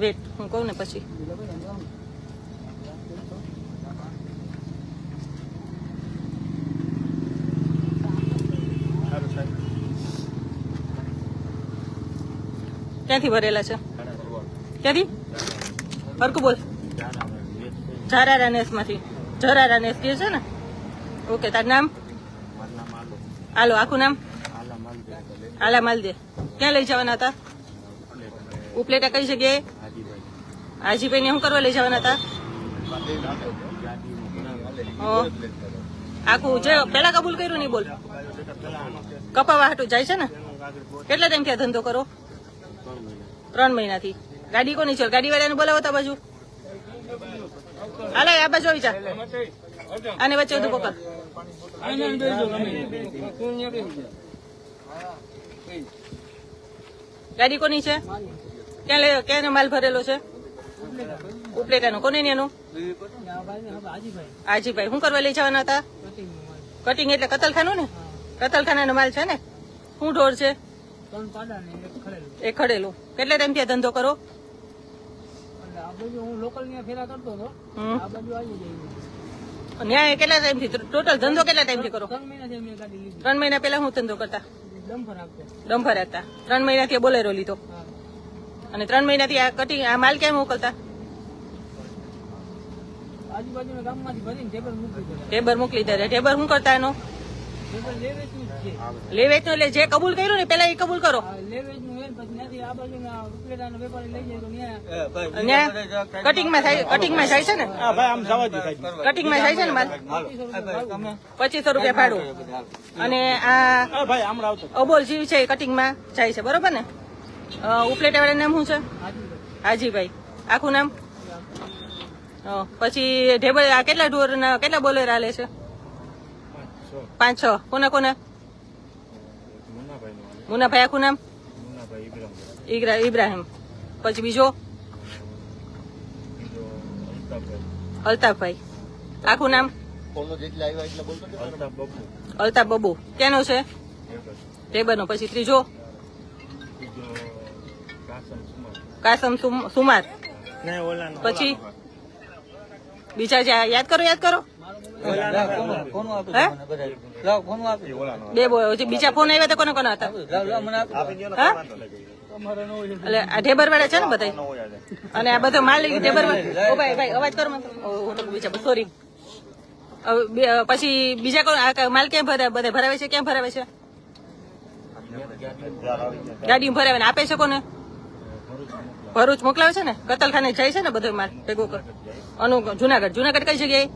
Wet, હું કહું ને પછી. ક્યાંથી ભરેલા છે? ક્યાંથી? હરકું બોલ. ઝરારા નેસમાંથી ઝરારા નેસ જે છે ને? ઓકે, તાર નામ? હાલો, આખું નામ? આલા માલદે. ક્યાં લઈ જવાના હતા? ઉપલેટા કઈ જગ્યાએ? હાજીભાઈ ને શું કરવા લઈ જવાના હતા? આખું જે પેલા કબૂલ કર્યું નહીં બોલ. કપાવા હાટું જાય છે ને? કેટલા ટાઈમથી ધંધો કરો? ત્રણ મહિનાથી. ગાડી કોની છે? ગાડી વાળાને બોલાવો તા બાજુ. હાલે, આ બાજુ આવી જા. આને વચ્ચે બધું પકડ ગાડી કોની છે? ક્યાં ક્યાં માલ ભરેલો છે? ઉપલેટાનો. કોને એનું? આજીભાઈ. શું કરવા લઈ જવાના હતા? કટિંગ એટલે કતલખાનું ને? કતલખાનાનો માલ છે ને? શું ઢોર છે? એ ખડેલું. કેટલા ટાઈમથી ધંધો કરો? ન્યાય કેટલા ટાઈમથી? ટોટલ ધંધો કેટલા ટાઈમથી કરો? ત્રણ મહિના પહેલા હું ધંધો કરતા? ડમ્ફર આપતો. ત્રણ મહિનાથી આ બોલેરો લીધો. અને ત્રણ મહિનાથી આ કટિંગ આ માલ ક્યાં મોકલતા? ટેબર મોકલી દે. ટેબર શું કરતા એનો? ટેબલ લેવેચનું જ એટલે કબૂલ કર્યું ને પેલા એ કબૂલ કરો. આ લેવેચનું હોય ને પછી ત્યાંથી આ બાજુના ઉપલેટાના વેપારી લઈ જાય તો ત્યાં અને કટિંગમાં થાય છે ને? કટિંગમાં જાય છે ને માલ? પચીસો રૂપિયા ભાડું. અને આ અબોલ જીવ છે કટિંગ કટિંગમાં જાય છે બરોબર ને? અ, ઉપલેટા વાળા નામ શું છે? હાજીભાઈ. આખું નામ? પછી ઢેબલ આ કેટલા ઢોર કેટલા બોલર હાલે છે? પાંચ છ. કોના કોના? મુનાભાઈ આખું નામ? ઇબ્રાહિમ પછી બીજો? અલ્તાફભાઈ. આખું નામ? અલ્તાફ બબુ. ક્યાંનો છે? ટેબરનો પછી ત્રીજો? કાસમ સુમ- સુમાર. પછી? બીજા યાદ કરો યાદ કરો. હે? બે બીજા ફોન આવ્યા હતા કોને કોના હતા? હા? એટલે આ ઢેબર વાળા છે ને બધા અને આ બધો માલ ઢેબર ઓ ભાઈ ભાઈ અવાજ કરો તો બીજા સોરી પછી બીજા કોણ આ માલ ક્યાં ભરે બધા ભરાવે છે? ક્યાં ભરાવે છે? ગાડી ભરાવે ને આપે છે કોને? ભરૂચ મોકલાવે છે ને? કતલખાને જાય છે ને બધો માલ ભેગો કર અનુ જુનાગઢ. જુનાગઢ કઈ જગ્યાએ?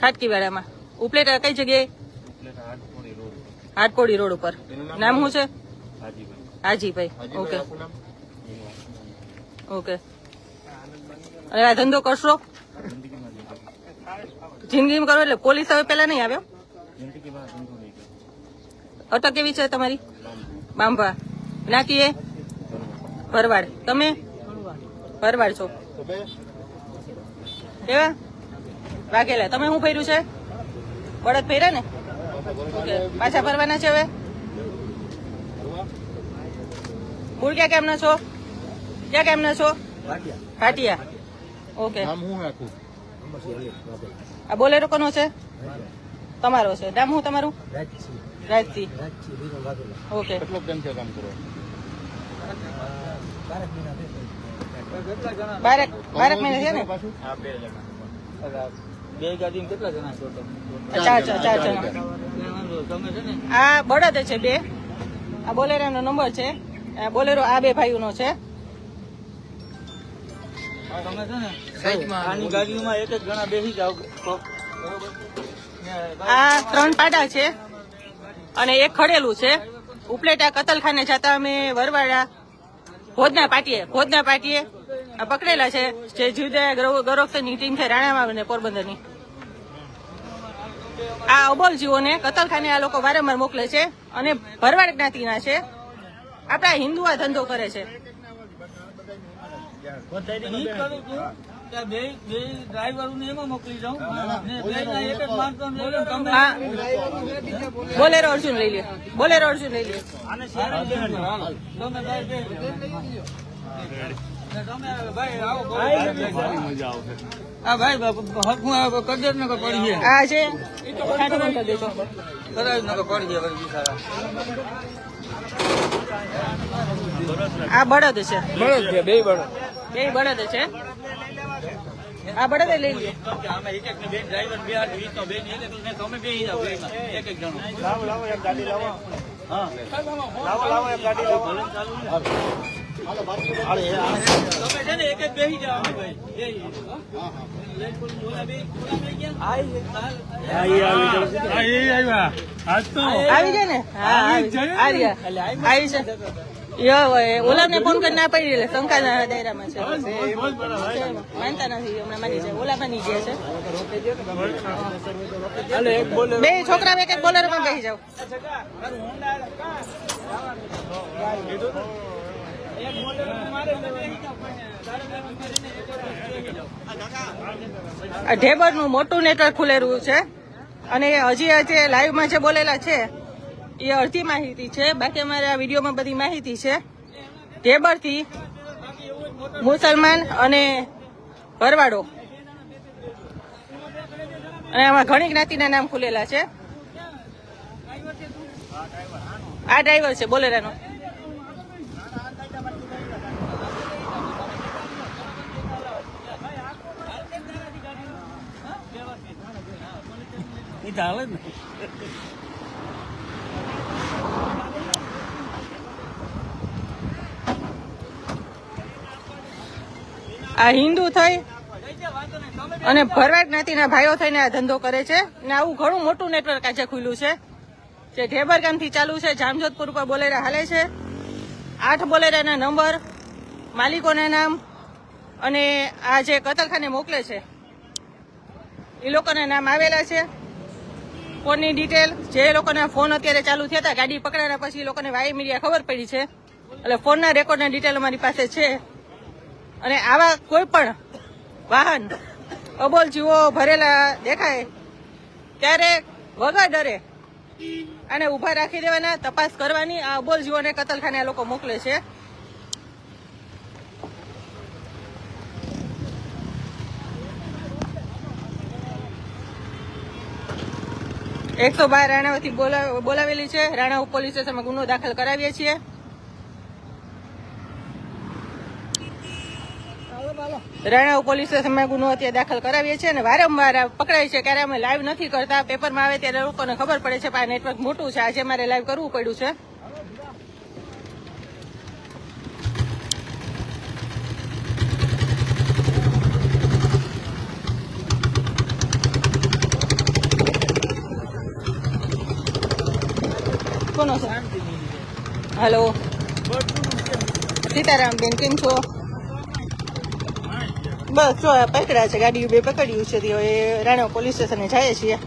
ખાટકીવાડામાં. ઉપલેટા કઈ જગ્યાએ? હાટકોડી રોડ ઉપર. નામ શું છે? હાજીભાઈ. ઓકે. ઓકે. અરે આ ધંધો કરશો? જિંદગીમાં કરો એટલે પોલીસ હવે પેલા નહીં આવ્યો અટક કેવી છે તમારી? બાંભા. નાકીએ ભરવાડ. તમે? ભરવાડ છો. કેવા? વાઘેલા. તમે શું ફર્યું છે? બળદ ફેર્યા ને? ઓકે. પાછા ફરવાના છે હવે? મૂળ ક્યાં કેમના છો? ક્યાં કેમના છો? ભાટિયા. ઓકે. આ બોલેરો કોનો છે? તમારો છે. નામ શું તમારું? રાજસિંહ ઓકે. બારેક બારેક મહિના છે ને? બે ગાડી કેટલા જણા છો તમે? ચાર ચાર ચાર જણા. છે આ બળદ છે બે. આ બોલેરોનો નંબર છે. આ બોલેરો આ બે ભાઈઓનો છે. તમે છે ને? આની ગાડીમાં એક એક જણા બેસી જાવ તો આ ત્રણ પાટા છે. અને એક ખડેલું છે. ઉપલેટા કતલખાને જતા અમે વરવાડા ભોજના પાટીએ ભોજના પાટીએ પકડેલા છે. જે જીવદયા ગૌરક્ષની ટીમ છે રાણામાં અને પોરબંદરની. આ અબોલ જીવોને કતલખાને આ લોકો વારંવાર મોકલે છે અને ભરવાડ જ્ઞાતિના છે. આપણા હિન્દુ આ ધંધો કરે છે. બોલેરો અર્જુન લઈ લે બોલેરો અર્જુન લઈ લે આ બળદ છે. બળદ છે બે બળદ. બે બળદ છે. આ બળદ લઈ લઈએ અમે એક એક બે ડ્રાઈવર બે હાથ વીસ નો બે ને એક એક તમે બે જાવ એક એક જણો. લાવો લાવો એક ગાડી લાવો. હા. લાવો લાવો એક ગાડી લાવો. ભલે ચાલુ ને. તમે છે ને એક એક બેસી જાવ અમે ભાઈ. હો? આઈ આવી જાય ને? આવી છે. ઓલાને ફોન ના પડી એટલે શંકાના દાયરામાં છે માનતા નથી હમણાં માની જાય ઓલા માની ગયા છે બે છોકરા એક એક બોલેરોમાં બેસી જાવ એક બોલે બેસી જાવ પણ આ ઢેબરનું મોટું નેટવર્ક ખુલેલું છે અને હજી જે લાઈવમાં જે બોલેલા છે એ અડધી માહિતી છે, બાકી અમારે આ વિડીયોમાં બધી માહિતી છે. ટેબરથી મુસલમાન અને ભરવાડો અને આમાં ઘણી જ્ઞાતિના નામ ખુલેલા છે. આ ડ્રાઈવર છે બોલેરાનો ને. આ હિન્દુ થઈ અને ભરવાડ જ્ઞાતિના ભાઈઓ થઈને આ ધંધો કરે છે ને આવું ઘણું મોટું નેટવર્ક આજે ખુલ્યું છે. જે ઢેબરગામથી ચાલુ છે, જામજોધપુર ઉપર બોલેરા હાલે છે. આઠ બોલેરાના નંબર, માલિકોના નામ અને આ જે કતલખાને મોકલે છે એ લોકોના નામ આવેલા છે. ફોનની ડિટેલ, જે લોકોના ફોન અત્યારે ચાલુ થયા હતા, ગાડી પકડાયા પછી એ લોકોને વાય મીડિયા ખબર પડી છે. એટલે ફોનના રેકોર્ડના ડિટેલ અમારી પાસે છે. અને આવા કોઈ પણ વાહન, અબોલ જીવો ભરેલા દેખાય, ત્યારે વગર ડરે આને ઊભા રાખી દેવાના, તપાસ કરવાની આ અબોલ જીવોને કતલખાને આ લોકો મોકલે છે. એકસો બાર રાણાવતી બોલા- બોલાવેલી છે. રાણાવ પોલીસ સ્ટેશનમાં ગુનો દાખલ કરાવીએ છીએ. રાણાવ પોલીસ સ્ટેશનમાં ગુનો અત્યારે દાખલ કરાવીએ છીએ અને વારંવાર પકડાય છે. ક્યારે અમે લાઈવ નથી કરતા પેપરમાં આવે ત્યારે લોકોને ખબર પડે છે કે આ નેટવર્ક મોટું છે. આજે મારે લાઈવ કરવું પડ્યું છે. કોનો છે? હલો સીતારામ બેન કેમ છો? બસ જો પકડ્યા છે ગાડી બે પકડ્યું છે, તો હવે રાણા પોલીસ સ્ટેશને જઈએ છીએ.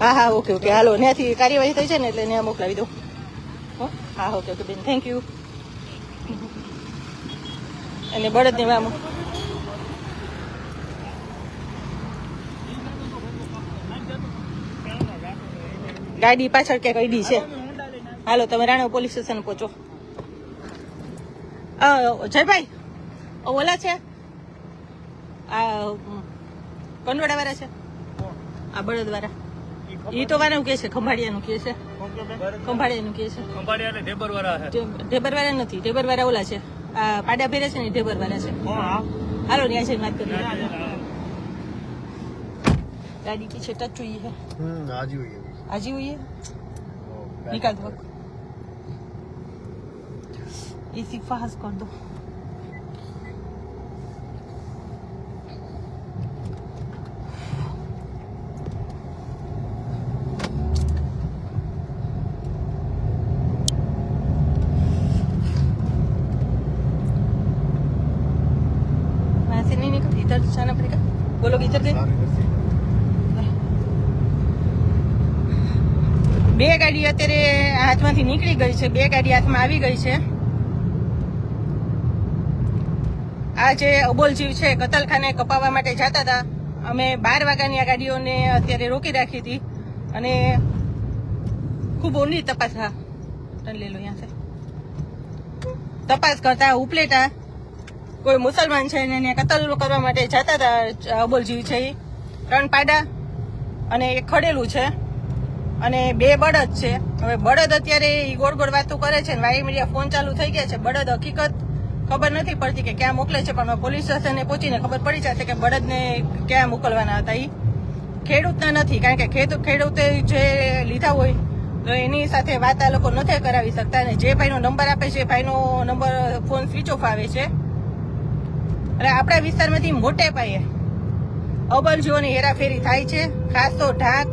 હા હા ઓકે ઓકે હાલો ત્યાંથી કાર્યવાહી થઈ છે ને એટલે ત્યાં મોકલાવી દઉં. હો? ઓકે ઓકે બેન થેન્ક યુ અને બળદની વામ. ગાડી પાછળ ક્યાંક અડી છે. હાલો, તમે રાણા પોલીસ સ્ટેશન પહોંચો. જયભાઈ? ઓલા છે આ કંડોળા વાળા છે આ બળદ વાળા ઈ તો વાળા કે છે ખંભાળિયાનું કે છે ખંભાળિયાનું કે છે ખંભાળિયા ને ઢેબર વાળા છે ઢેબર વાળા નથી ઢેબર વાળા ઓલા છે આ પાડા ફેરે છે ને ઢેબર વાળા છે હાલો ત્યાં જઈને વાત કરીએ ગાડી पीछे टच हुई है हम्म आज ही हुई है आज ही हुई है निकाल दो इसी फास्ट कर दो બે ગાડી અત્યારે હાથમાંથી નીકળી ગઈ છે. બે ગાડી હાથમાં આવી ગઈ છે. આ જે અબોલ જીવ છે કતલખાને કપાવવા માટે જતા હતા. અમે બાર વાગ્યાની આ ગાડીઓને અત્યારે રોકી રાખી હતી. અને ખૂબ ઓલી તપાસ હા ટન લે લો અહીંયા તપાસ કરતા ઉપલેટા કોઈ મુસલમાન છે ને એને કતલ કરવા માટે જતા હતા અબોલ જીવ છે એ ત્રણ પાડા અને એ ખડેલું છે. અને બે બળદ છે. હવે બળદ અત્યારે એ ગોળ ગોળ વાતો કરે છે વાયર મીડિયા ફોન ચાલુ થઈ ગયા છે. બળદ હકીકત ખબર નથી પડતી કે ક્યાં મોકલે છે, પણ પોલીસ સ્ટેશને પહોંચીને ખબર પડી જશે કે બળદને ક્યાં મોકલવાના હતા એ ખેડૂતના નથી, કારણ કે ખેડૂત ખેડૂતે જે લીધા હોય, તો એની સાથે વાત આ લોકો નથી કરાવી શકતા અને જે ભાઈનો નંબર આપે છે ભાઈનો નંબર ફોન સ્વિચ ઓફ આવે છે. અને આપણા વિસ્તારમાંથી મોટે પાયે અબલ જીવોની હેરાફેરી થાય છે, ખાસ તો ઢાક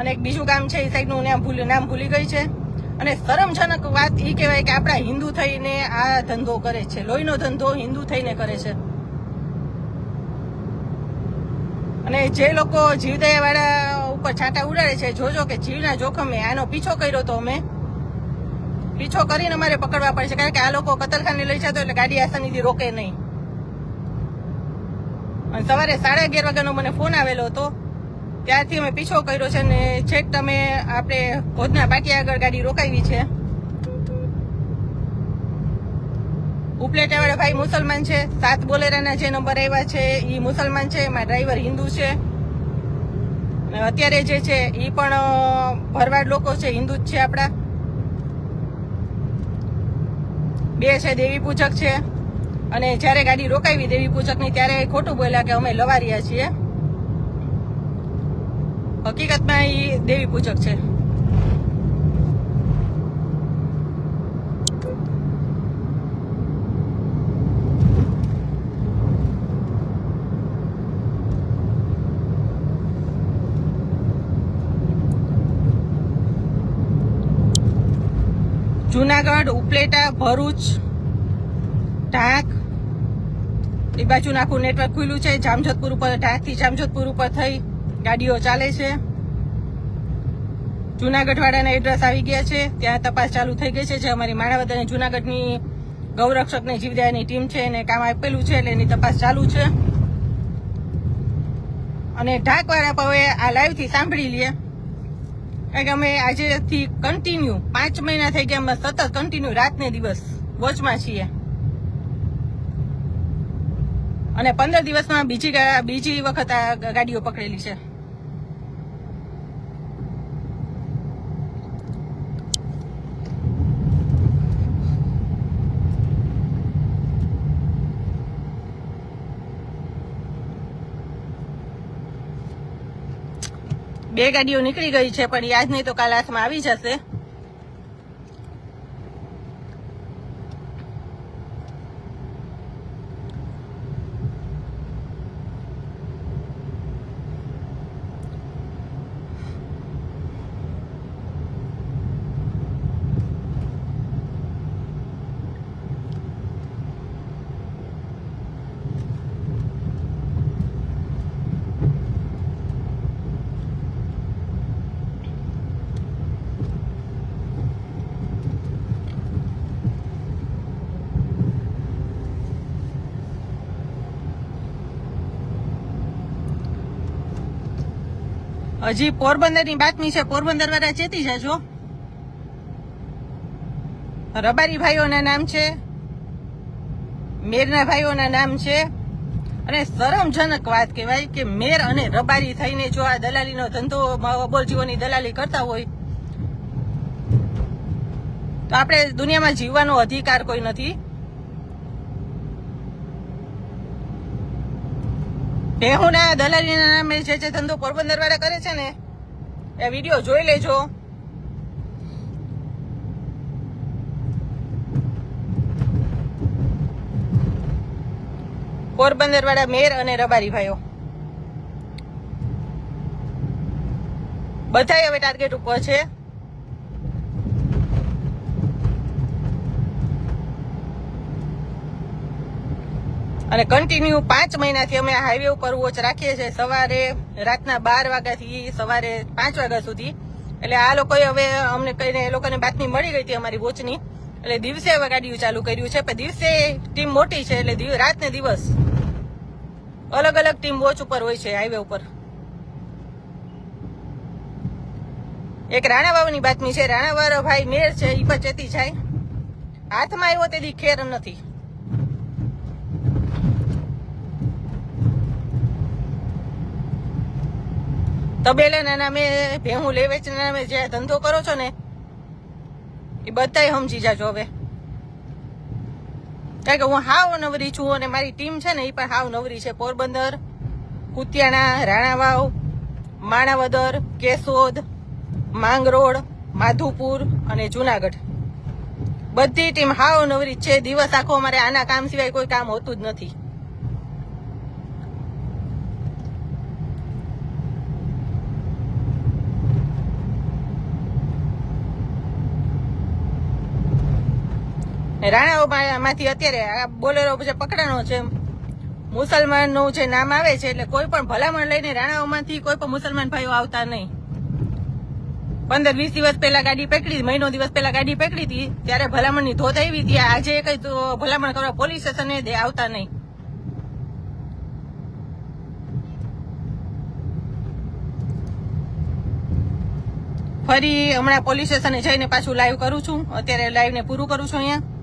અને એક બીજું ગામ છે, એ સાઈડનું નામ ભૂલી નામ ભૂલી ગઈ છે. અને શરમજનક વાત એ કહેવાય કે આપણા હિન્દુ થઈને આ ધંધો કરે છે. લોહીનો ધંધો હિન્દુ થઈને કરે છે. અને જે લોકો જીવદયાવાળા ઉપર છાંટા ઉડાડે છે, જોજો કે જીવના જોખમે આનો પીછો કર્યો તો અમે. પીછો કરીને અમારે પકડવા પડશે કારણ કે આ લોકો કતલખાને લઈ જતો એટલે ગાડી આસાનીથી રોકે નહીં. અને સવારે સાડા અગિયાર વાગ્યાનો મને ફોન આવેલો હતો. ત્યારથી અમે પીછો કર્યો છે ને છેક તમે આપણે ભોજના પાટિયા આગળ ગાડી રોકાવી છે. ઉપલેટાવાળા ભાઈ મુસલમાન છે, સાત બોલેરાના જે નંબર આવ્યા છે એ મુસલમાન છે, એમાં ડ્રાઈવર હિન્દુ છે. અત્યારે જે છે એ પણ ભરવાડ લોકો છે, હિન્દુ જ છે આપણા. બે છે દેવી પૂજક છે. અને જ્યારે ગાડી રોકાવી દેવી પૂજકની, ત્યારે ખોટું બોલ્યા કે અમે લવારિયા છીએ. હકીકતમાં એ દેવી પૂજક છે. જુનાગઢ, ઉપલેટા, ભરૂચ, ઢાક. એ બાજુ આખું નેટવર્ક ખુલ્લું છે. જામજોધપુર ઉપર, ઢાકથી જામજોધપુર ઉપર થઈ ગાડીઓ ચાલે છે. જુનાગઢ વાળાના એડ્રેસ આવી ગયા છે. ત્યાં તપાસ ચાલુ થઈ ગઈ છે જે અમારી માણાવદ અને જુનાગઢની ગૌરક્ષકની જીવદયાની ટીમ છે એને કામ આપેલું છે એટલે એની તપાસ ચાલુ છે. અને ઢાકવાળા પવે આ લાઈવથી સાંભળી લઈએ. કારણ કે અમે આજેથી કન્ટિન્યુ પાંચ મહિના થઈ ગયા, અમે સતત કન્ટિન્યુ રાતને દિવસ વોચમાં છીએ. અને પંદર દિવસમાં બીજી બીજી વખત આ ગાડીઓ પકડેલી છે. બે ગાડીઓ નીકળી ગઈ છે પણ આજ નહીં તો કાલ હાથમાં આવી જશે. હજી પોરબંદરની બાતમી છે. પોરબંદર વાળા ચેતી જાજો રબારી ભાઈઓના નામ છે, મેરના ભાઈઓના નામ છે, અને શરમજનક વાત કહેવાય કે મેર અને રબારી થઈને જો આ દલાલીનો ધંધો અબોલજીઓની દલાલી કરતા હોય, તો આપણે દુનિયામાં જીવવાનો અધિકાર કોઈ નથી. બેહુના દલાલીના નામે જે જે ધંધો પોરબંદર વાળા કરે છે ને, એ વીડિયો જોઈ લેજો. પોરબંદર વાળા મેર અને રબારી ભાઈઓ. બધાય હવે ટાર્ગેટ ઉપર છે. અને કન્ટિન્યુ પાંચ મહિનાથી અમે હાઈવે ઉપર વોચ રાખીએ છીએ. સવારે, રાતના બાર વાગ્યાથી સવારે પાંચ વાગ્યા સુધી. એટલે આ લોકોએ હવે અમને કહીને એ લોકોને બાતમી મળી ગઈ હતી અમારી વોચની એટલે દિવસે હવે ગાડીઓ ચાલુ કર્યું છે. પણ દિવસે ટીમ મોટી છે, એટલે દિવ- રાત ને દિવસ અલગ અલગ ટીમ વોચ ઉપર હોય છે હાઈવે ઉપર. એક રાણાવાવની બાતમી છે. રાણાવાર ભાઈ મેર છે, ઈ પણ ચેતી જાય. હાથમાં આવ્યો તેથી ખેર નથી. તબેલાના નામે ભેહું લે વેચના નામે જે ધંધો કરો છો ને, એ બધાય સમજી જાજો હવે. કારણ કે હું હાવ નવરી છું અને મારી ટીમ છે ને, એ પણ હાવ નવરી છે. પોરબંદર, કુતિયાણા, રાણાવાવ, માણાવદર, કેશોદ, માંગરોળ, માધુપુર અને જુનાગઢ. બધી ટીમ હાવ નવરી છે. દિવસ આખો અમારે આના કામ સિવાય કોઈ કામ હોતું જ નથી. રાણાઓમાંથી અત્યારે આ બોલેરો પછી પકડાનો છે મુસલમાનનું જે નામ આવે છે, એટલે કોઈ પણ ભલામણ લઈને રાણાઓમાંથી કોઈ પણ મુસલમાન ભાઈઓ આવતા નહીં. પંદર વીસ દિવસ પહેલા ગાડી પકડી, મહિનો દિવસ પહેલા ગાડી પકડી હતી, ત્યારે ભલામણની ધોધ આવી હતી આજે કઈ ભલામણ કરવા પોલીસ સ્ટેશને આવતા નહીં. ફરી હમણાં પોલીસ સ્ટેશને જઈને પાછું લાઈવ કરું છું. અત્યારે લાઈવ ને પૂરું કરું છું અહીંયા.